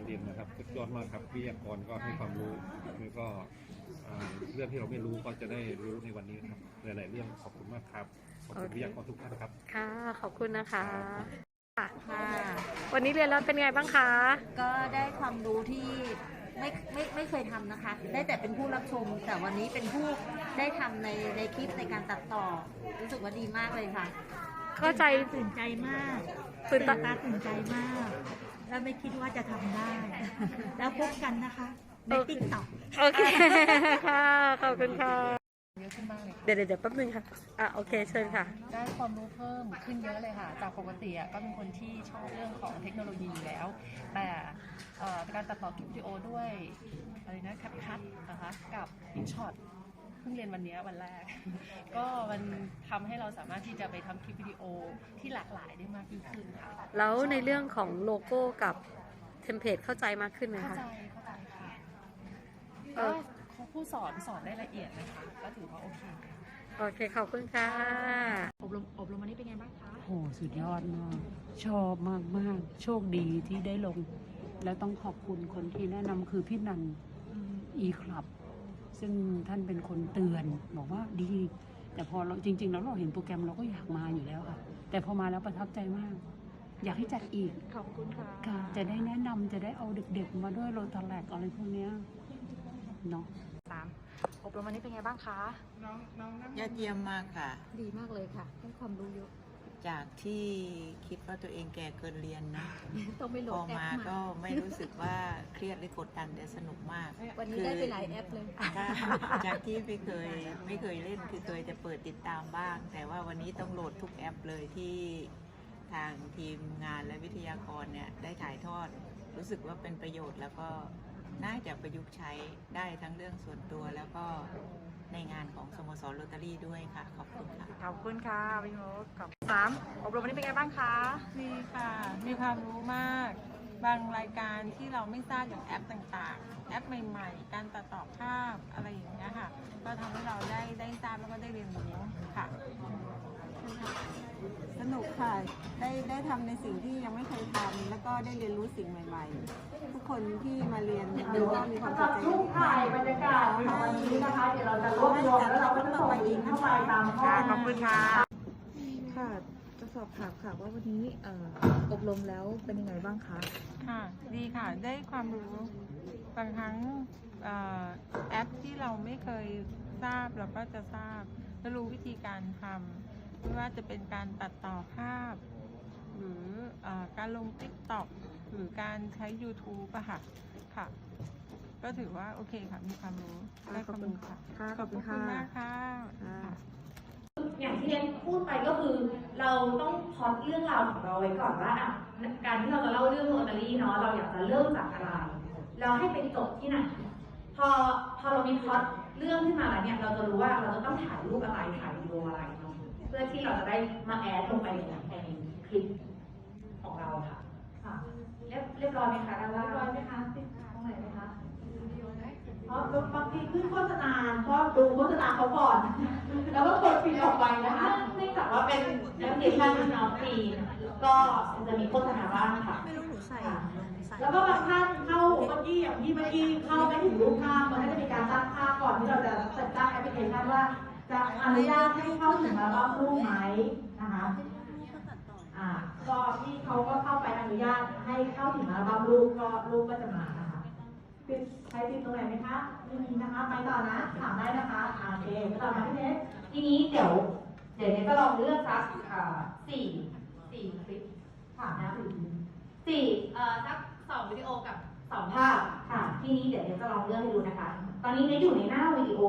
วันนี้ที่ได้รับการเรียนนะครับสุดยอดมากครับวิทยากรก็ให้ความรู้แล้วก็อ่าเรื่องที่เราไม่รู้ก็จะได้รู้ในวันนี้ครับหลายๆเรื่องขอบคุณมากครับขอบคุณโอเควิทยากรทุกท่านครับค่ะขอบคุณนะคะค่ะค่ะวันนี้เรียนแล้วเป็นไงบ้างคะ ก็ได้ความรู้ที่ไม่ไม่ไม่เคยทำนะคะ ได้แต่เป็นผู้รับชม แต่วันนี้เป็นผู้ได้ทำในในคลิปในการตัดต่อ รู้สึกว่าดีมากเลยค่ะ เข้าใจตื่นใจมากตื่นตาตาตื่นใจมาก แล้วไม่คิดว่าจะทำได้ แล้วพบกันนะคะในโอเคติ๊กต็อก โอเคค่ะ ขอบคุณค่ะ เยอะขึ้นมากเลยเดี๋ยวเดี๋ยวเดี๋ยวแป๊บนึงค่ะ อะ โอเค เชิญค่ะ ได้ความรู้เพิ่มขึ้นเยอะเลยค่ะ จากปกติอะก็เป็นคนที่ชอบเรื่องของเทคโนโลยีอยู่แล้ว แต่เอ่อการตัดต่อคลิปวิดีโอด้วยอะไรนะคัดคัดนะคะกับอินช็อต เพิ่งเรียนวันเนี้ยวันแรก ก็มันทำให้เราสามารถที่จะไปทำคลิปวิดีโอที่หลากหลายได้มากยิ่งขึ้นค่ะแล้วในเรื่องของโลโก้กับเทมเพลตเข้าใจมากขึ้นไหมเข้าคะใจเข้าใจค่ะเอก็อเขาผู้สอนสอนได้ละเอียดนะคะก็ถือว่าโอเคโอเคขอบคุณค่ะ อบรมอบรมวันนี้เป็นไงบ้างคะโอ้โหสุดยอดมากชอบมากมากๆโชคดีที่ได้ลง แล้วต้องขอบคุณคนที่แนะนำคือพี่นันอีคลับ ซึ่งท่านเป็นคนเตือนบอกว่าดี แต่พอเราจริง ๆ แล้วเราเห็นโปรแกรมเราก็อยากมาอยู่แล้วค่ะ แต่พอมาแล้วประทับใจมาก อยากให้จัดอีกขอบคุณค่ะค่ะ จะได้แนะนำจะได้เอาเด็กๆ มาด้วยโรตาแลกอะไรพวกเนี้ยเนาะสามอบรมวันนี้เป็นไงบ้างคะยอดเยี่ยมมากค่ะ ดีมากเลยค่ะได้ความรู้เยอะ จากที่คิดว่าตัวเองแก่เกินเรียนนะต้องไม่โหลพอดแอปมามาก็ไม่รู้สึกว่าเครียดหรือกดดันแต่สนุกมากวันนี้ได้ไปหลายแอปเลย ค่ะจากที่ไม่เคยไม่เคยเล่นคือเคยจะเปิดติดตามบ้าง แต่ว่าวันนี้ต้องโหลดทุกแอปเลยที่ทางทีมงานและวิทยากรเนี่ยได้ถ่ายทอด รู้สึกว่าเป็นประโยชน์ แล้วก็น่าจะประยุกต์ใช้ได้ทั้งเรื่องส่วนตัวแล้วก็ในงานของสโมสรโรตารี่ด้วยค่ะขอบคุณค่ะ ขอบคุณค่ะพี่โมกขอบ สามอบรมวันนี้เป็นไงบ้างคะดีค่ะ มีความรู้มาก บางรายการที่เราไม่ทราบอย่างแอปต่างๆ แอปใหม่ ๆ การตัดต่อภาพอะไรอย่างเงี้ยค่ะ ก็ทำให้เราได้ได้ทราบแล้วก็ได้เรียนรู้ค่ะ สนุกค่ะ ได้ได้ทำในสิ่งที่ยังไม่เคยทำแล้วก็ได้เรียนรู้สิ่งใหม่ๆ ทุกคนที่มาเรียนรู้ว่ามีความสนใจรูปถ่ายบรรยากาศวันนี้นะคะ เดี๋ยวเราจะรวบรวมแล้วเราก็จะส่งลิงก์เข้าไปตามข้อขอบคุณค่ะค่ะ จะสอบถามค่ะว่าวันนี้เอ่ออบรมแล้วเป็นยังไงบ้างคะ ค่ะ ดีค่ะ ได้ความรู้บางครั้งเอ่อแอปที่เราไม่เคยทราบเราก็จะทราบและรู้วิธีการทำไม่ว่าจะเป็นการตัดต่อภาพ หรือเออการลง t ิ k t o k หรือการใช้ YouTube อะค่ะค่ะ ก็ถือว่าโอเคค่ะ มีความรู้ ได้ความรู้ค่ะค่ะขอบคุณขอบค่ะคุณมากค่ะ ค่ะค่ะ อย่างที่เรียนพูดไปก็คือ เราต้องพอตเรื่องราวของเราไว้ก่อนว่าอะการที่เราจะเล่าเรื่องโรตารี่เนาะเราอยากจะเริ่มจากอะไรเราให้ไปจบที่ไหนพอพอเรามีพอตเรื่องขึ้นมาแล้วเนี่ยเราจะรู้ว่าเราจะต้องถ่ายรูปอะไรถ่ายวิดีโออะไรเนาะเพื่อที่เราจะได้มาแอดลงไปในในคลิปของเราค่ะค่ะเรียบเรียบร้อยไหมคะด้านล่างเรียบร้อยไหมคะติดตรงไหนไหมคะ เพราะบางทีขึ้นโฆษณาก็ดูโฆษณาเขาก่อน แล้วก็กดปิดออกไปนะคะเนื่องจากว่าเป็นแอปพลิเคชันน้องฟรีก็จะมีโฆษณาบ้างค่ะ ไม่รู้หนูใส่ใส่แล้วก็บางท่านเข้าเมื่อกี้อย่างที่เมื่อกี้เข้าไม่ถึงรูปภาพมันก็จะมีการตั้งภาพก่อนที่เราจะติดตั้งแอปพลิเคชันว่า จะอนุญาตให้เข้าถึงมาบ้างรูปไหมนะคะอ่าก็ที่เขาก็เข้าไปอนุญาตให้เข้าถึงมาบ้างรูปก็รูปก็จะมานะคะปิด ใครปิดตรงไหนไหมคะไม่มีนะคะ ไปต่อนะ ถามได้นะคะอ่าโอเคไปต่อมาที่เน็ตทีนี้เดี๋ยว เดี๋ยวเน็ตก็ลองเลือกสักอ่าสี่สี่คลิปค่ะนะสี่สี่เอ่อสักสองวิดีโอกับสองภาพค่ะ ทีนี้เดี๋ยวเน็ตจะลองเลือกให้ดูนะคะ ตอนนี้เน็ตอยู่ในหน้าวิดีโอ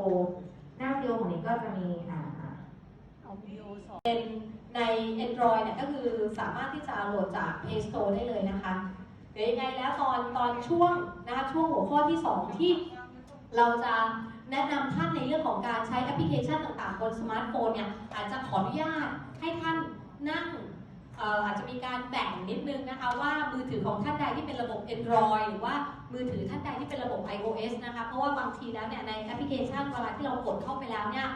หน้าวิดีโอของเน็ตก็จะมีอ่าเป็นใน Android เนี่ยก็คือสามารถที่จะโหลดจาก Play Store ได้เลยนะคะ เดี๋ยวยังไงแล้วตอนตอนช่วงนะคะช่วงหัวข้อที่ 2 ที่เราจะแนะนำท่านในเรื่องของการใช้แอปพลิเคชันต่างๆ บนสมาร์ทโฟนเนี่ยอาจจะขออนุญาตให้ท่านนั่งอาจจะมีการแบ่งนิดนึงนะคะว่ามือถือของท่านใดที่เป็นระบบ Android หรือว่ามือถือท่านใดที่เป็นระบบ iOS นะคะเพราะว่าบางทีแล้วเนี่ยในแอปพลิเคชันเวลาที่เรากดเข้าไปแล้วเนี่ย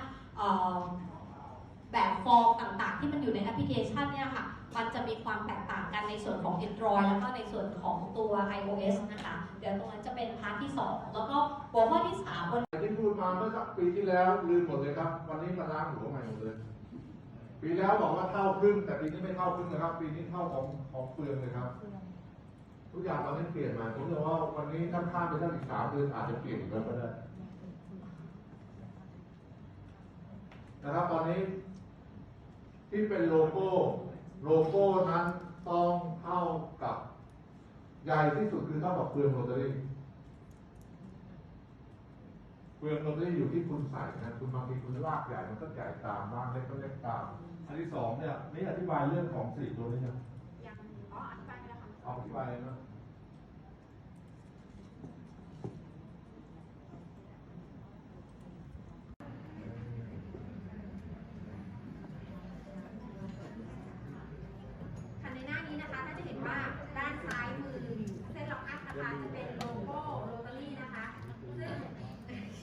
แบบฟอร์มต่างๆ ที่มันอยู่ในแอปพลิเคชันเนี่ยค่ะ มันจะมีความแตกต่างกันในส่วนของ Android แล้วก็ในส่วนของตัว iOS นะคะ เดี๋ยวตรงนั้นจะเป็นพาร์ทที่ 2 แล้วก็หัวข้อที่3วันที่พูดมาเมื่อสักปีที่แล้วลืมหมดเลยครับ วันนี้มาล้างหัวใหม่หมดเลย ปีแล้วบอกว่าเท่าครึ่งแต่ปีนี้ไม่เท่าครึ่งนะครับ ปีนี้เท่าของของเปลืองเลยครับ ทุกอย่างตอนนี้เปลี่ยนมาผมเชื่อว่าวันนี้ถ้าข้ามไปสักอีกสามเดือนอาจจะเปลี่ยนก็ได้นะครับตอนนี้ ที่เป็นโลโก้ โลโก้นั้นต้องเท่ากับใหญ่ที่สุดคือเท่ากับเปลืองโรตารี่เปลืองโรตารี่อยู่ที่คุณใส่นะคุณบางทีคุณลากใหญ่มันก็ใหญ่ตามบ้างเล็กก็เล็กตาม อันที่สองเนี่ยนี่อธิบายเรื่องของสี่ตัวนี้ยังอ๋ออธิบายไปแล้วค่ะอธิบายเลยนะค่ะในหน้านี้นะคะถ้าจะเห็นว่าด้านซ้ายมือเส้นล็อกอัพนะคะจะเป็นโลโก้โรตารี่นะคะ ซึ่ง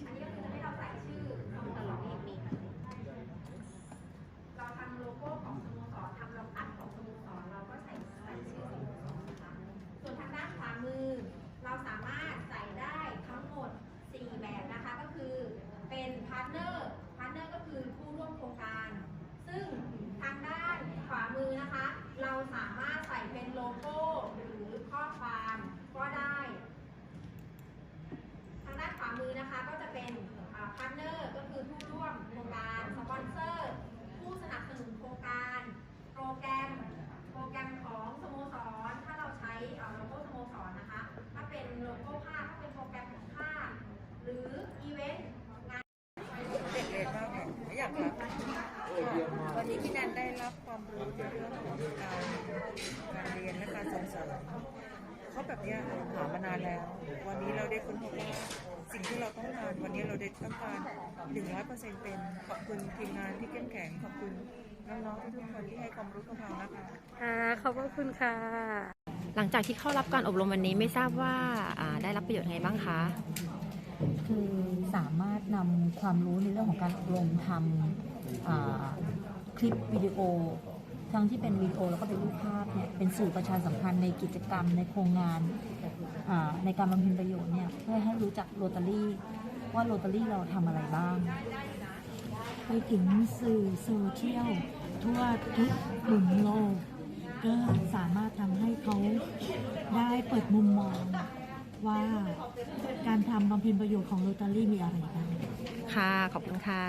อันนี้ก็คือจะให้เราใส่ชื่อสโมสรเอกมีค่ะเราทำโลโก้ของสโมสรทำล็อกอัพของสโมสรเราก็ใส่ใส่ชื่อสโมสรนะคะส่วนทางด้านขวามือ เราสามารถใส่ได้ทั้งหมด 4 แบบนะคะก็คือเป็นพาร์ทเนอร์พาร์ทเนอร์ก็คือผู้ร่วมโครงการ ซึ่งทางด้านขวามือนะคะ เราสามารถใส่เป็นโลโก้หรือข้อความก็ได้ ทางด้านขวามือนะคะก็จะเป็นพาร์ทเนอร์ก็คือผู้ร่วมโครงการสปอนเซอร์ ผู้สนับสนุนโครงการ โปรแกรม โปรแกรมของสโมสร ถ้าเราใช้เอ่อโลโก้สโมสรนะคะ ถ้าเป็นโลโก้ภาพถ้าเป็นโปรแกรมของภาพหรืออีเวนต์งาน เด็กเลยมากค่ะไม่อยากรับวันนี้พี่นันได้รับความรู้ในเรื่องของการการเรีย นและการส่งเสริมเขาแบบเนี้ยหามานานแล้ว วันนี้เราได้ค้นพบว่าสิ่งที่เราต้องการวันนี้เราได้ต้องการหนึ่งร้อยเปอร์เซ็นต์เป็นขอบคุณทีมงานที่เข้มแข็งขอบคุณน้องๆทุกๆคนที่ให้ความรู้กับเรานะคะค่ะขอบพระคุณค่ะ หลังจากที่เข้ารับการอบรมวันนี้ไม่ทราบว่าอ่าได้รับประโยชน์ไงบ้างคะคือสามารถนำความรู้ในเรื่องของการอบรมทำอ่าคลิปวิดีโอ ทั้งที่เป็นวิดีโอแล้วก็เป็นรูปภาพเนี่ยเป็นสื่อประชาสัมพันธ์ในกิจกรรมในโครงงานอ่าในการบำเพ็ญประโยชน์เนี่ยเพื่อให้รู้จักโรตารี่ว่าโรตารี่เราทำอะไรบ้าง ไปถึงสื่อโซเชียลทั่วทุกมุมโลกก็สามารถทำให้เขาได้เปิดมุมมองว่าการทำบำเพ็ญประโยชน์ของโรตารี่มีอะไรบ้าง ค่ะ ขอบคุณค่ะ